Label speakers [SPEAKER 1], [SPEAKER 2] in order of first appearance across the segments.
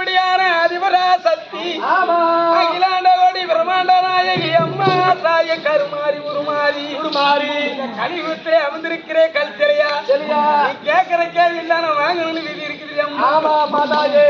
[SPEAKER 1] இப்படியான அதிபரா சக்தி அகிலாண்ட கோடி பிரம்மாண்ட நாயகி அம்மா தாய கருமாறி உருமாறி.
[SPEAKER 2] உருமாறி.
[SPEAKER 1] கழிவுத்தே அமர்ந்திருக்கிறே கல் சிலையா நீ கேட்கிற கேள்வி தானே வாங்கணும்னு விதி இருக்குது அம்மா?
[SPEAKER 2] மாதாஜே.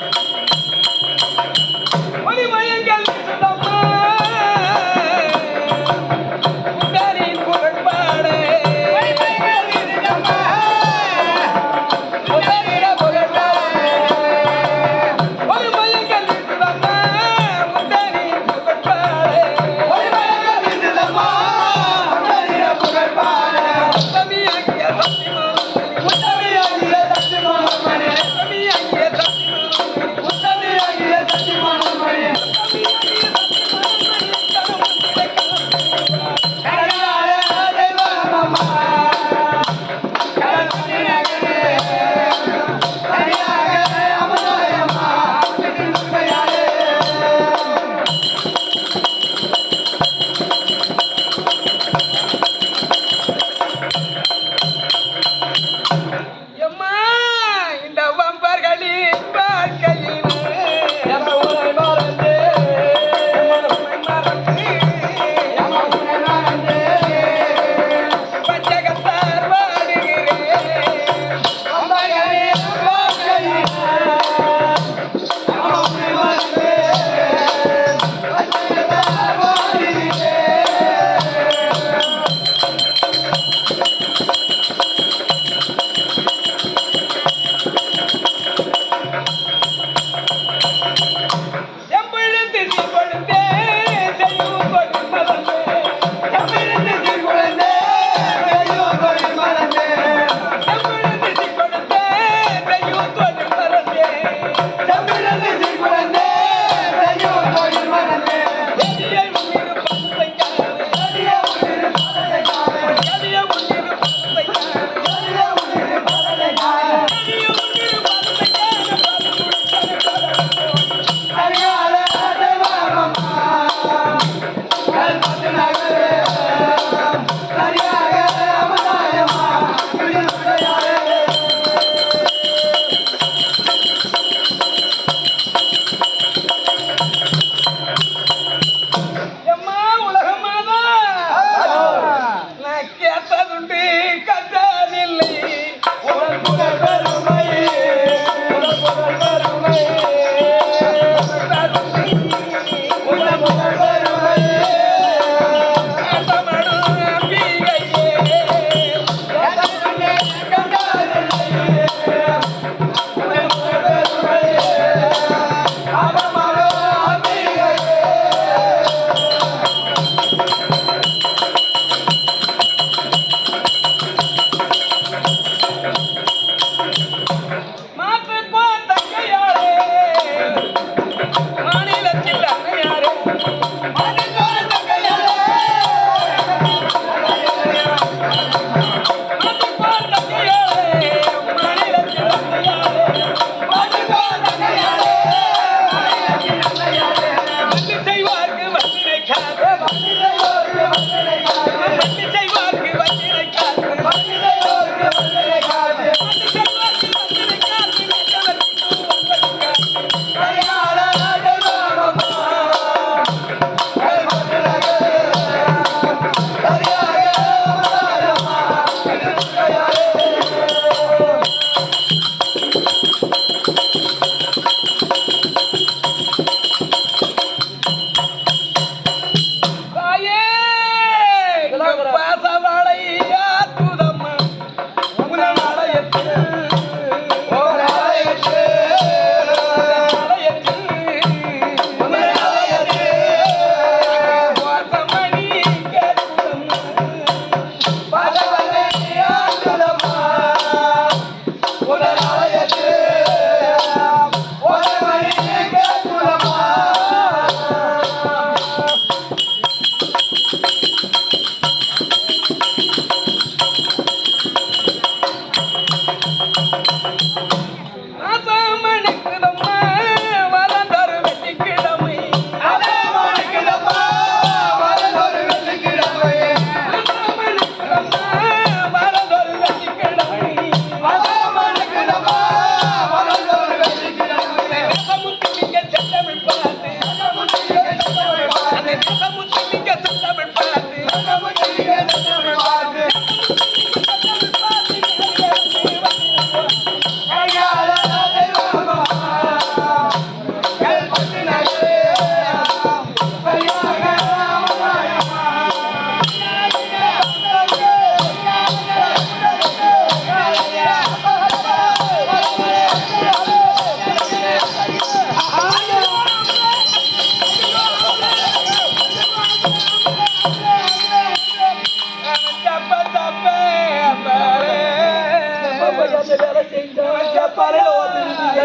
[SPEAKER 2] Thank you.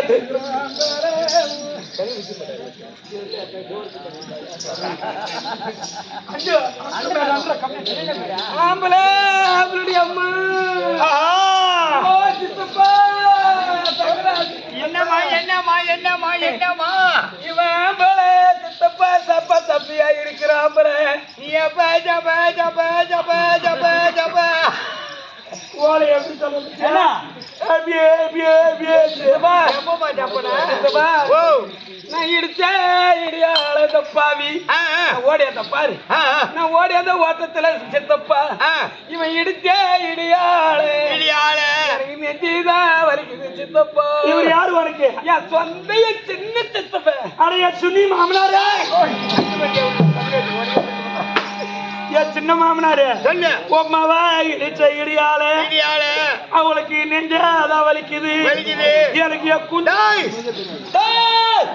[SPEAKER 2] ஓதுறது ஆம்பளை ஆம்பளுடைய அம்மா ஓ, சித்தப்பா, தங்கராஜ்.
[SPEAKER 1] என்னம்மா என்னம்மா என்னம்மா என்னம்மா
[SPEAKER 2] இவன் ஆம்பளை, சித்தப்பா, சப்பா தப்பியா இருக்கிற ஆம்பளை.
[SPEAKER 1] நீ எப்ப ஜப ஜப ஜப ஜப ஜப
[SPEAKER 2] ஓலை எப்படி சொல்றது? அபியே, அபியே, அபியே, சித்தப்பா.
[SPEAKER 1] எப்பமா ஜப்பனா
[SPEAKER 2] சித்தப்பா,
[SPEAKER 1] ஓ
[SPEAKER 2] நான் இடிச்ச இடியாள இந்த பாவி
[SPEAKER 1] ஆ
[SPEAKER 2] நான் ஓடியாத பாரு நான் ஓடியாத ஓட்டத்துல சித்தப்பா
[SPEAKER 1] ஆ
[SPEAKER 2] இவன் இடிச்ச இடியாளு
[SPEAKER 1] இடியாள
[SPEAKER 2] எனக்கு நெஞ்சுதான் வலிக்குது சித்தப்பா
[SPEAKER 3] இவர் யாரு உனக்கு
[SPEAKER 2] என் சொந்தைய சின்ன சித்தப்பா
[SPEAKER 3] அடைய சுனி மாமனாரே என் சின்ன மாமனாரு.
[SPEAKER 1] சொல்லு
[SPEAKER 3] உமாவா இடிச்ச இடியாளே.
[SPEAKER 1] இடியாள.
[SPEAKER 3] அவளுக்கு நெஞ்ச அதான் வலிக்குது.
[SPEAKER 1] வலிக்குது.
[SPEAKER 3] எனக்கு என் குண்டா
[SPEAKER 1] டேய்!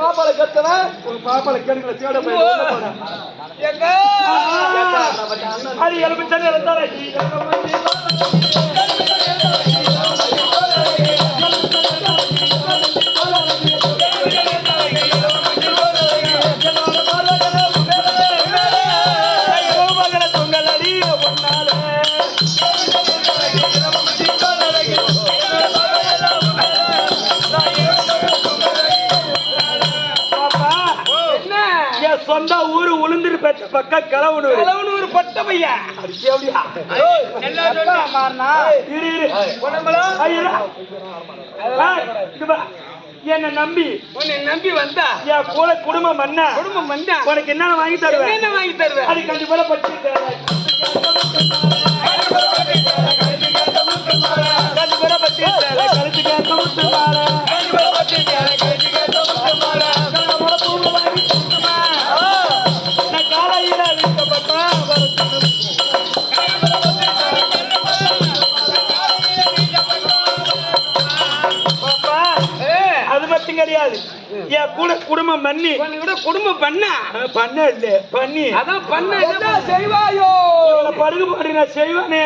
[SPEAKER 2] பாப்பால கத்துறேன்
[SPEAKER 3] பாப்பால கேளுங்கள தேட.
[SPEAKER 2] எங்க?
[SPEAKER 3] அது எலுமிச்சனை எடுத்தாலே. பெற்ற பக்கம் கிளவுனூர்.
[SPEAKER 2] அளவுன்னு ஒரு பட்ட பையன்
[SPEAKER 1] நல்லா சொல்லு
[SPEAKER 3] இரு இரு. ஐயா. இங்க வா. என்னை நம்பி.
[SPEAKER 2] உன்னை நம்பி வந்தா?
[SPEAKER 3] என் கூட குடும்பம் பண்ண.
[SPEAKER 2] குடும்பம் வந்தா
[SPEAKER 3] உனக்கு என்ன வாங்கி தருவேன்?
[SPEAKER 2] என்ன வாங்கி தருவேன்?
[SPEAKER 3] அது கண்டிப்பா பற்றி மட்டும் கிடையாது. என் கூட குடும்பம் பண்ணி.
[SPEAKER 2] விட குடும்பம் பண்ணா?
[SPEAKER 3] பண்ண இல்ல பண்ணி.
[SPEAKER 2] அதான் பண்ண செய்வாயோ?
[SPEAKER 3] படுகு பாடு நான் செய்வேனே.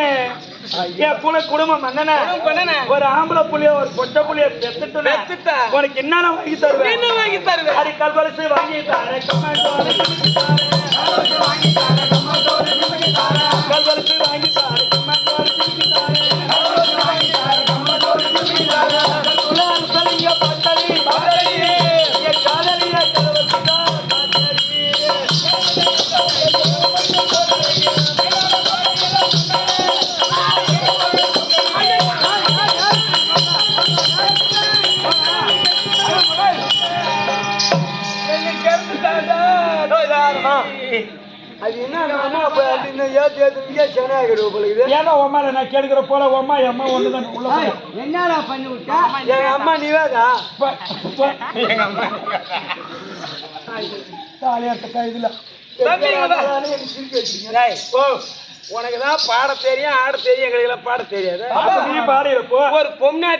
[SPEAKER 3] என் கூட குடும்பம்
[SPEAKER 2] பண்ணனே.
[SPEAKER 3] ஒரு ஆம்பளை புள்ளிய ஒரு பொட்டை புள்ளிய பெத்துட்டா. உனக்கு என்னென்ன வாங்கி தருவேன்.
[SPEAKER 2] என்ன வாங்கி தருவேன்.
[SPEAKER 3] அது கல்வரிசை வாங்கி தரேன்
[SPEAKER 2] அது என்ன அம்மா அப்ப இன்னும் ஏத்து போல.
[SPEAKER 3] ஏன்னா நான் கேட்கிற போல உம்மா என் அம்மா உள்ள போய்.
[SPEAKER 2] எங்க அம்மா நீவேதா
[SPEAKER 3] ப- ப- தாலியா இருக்க இதுல.
[SPEAKER 2] டேய்,
[SPEAKER 3] ஓ
[SPEAKER 2] உனக்கு தான் பாட தெரியும் ஆட தெரியும் எங்களுக்கு பாட தெரியாது. ஒரு பொம்னா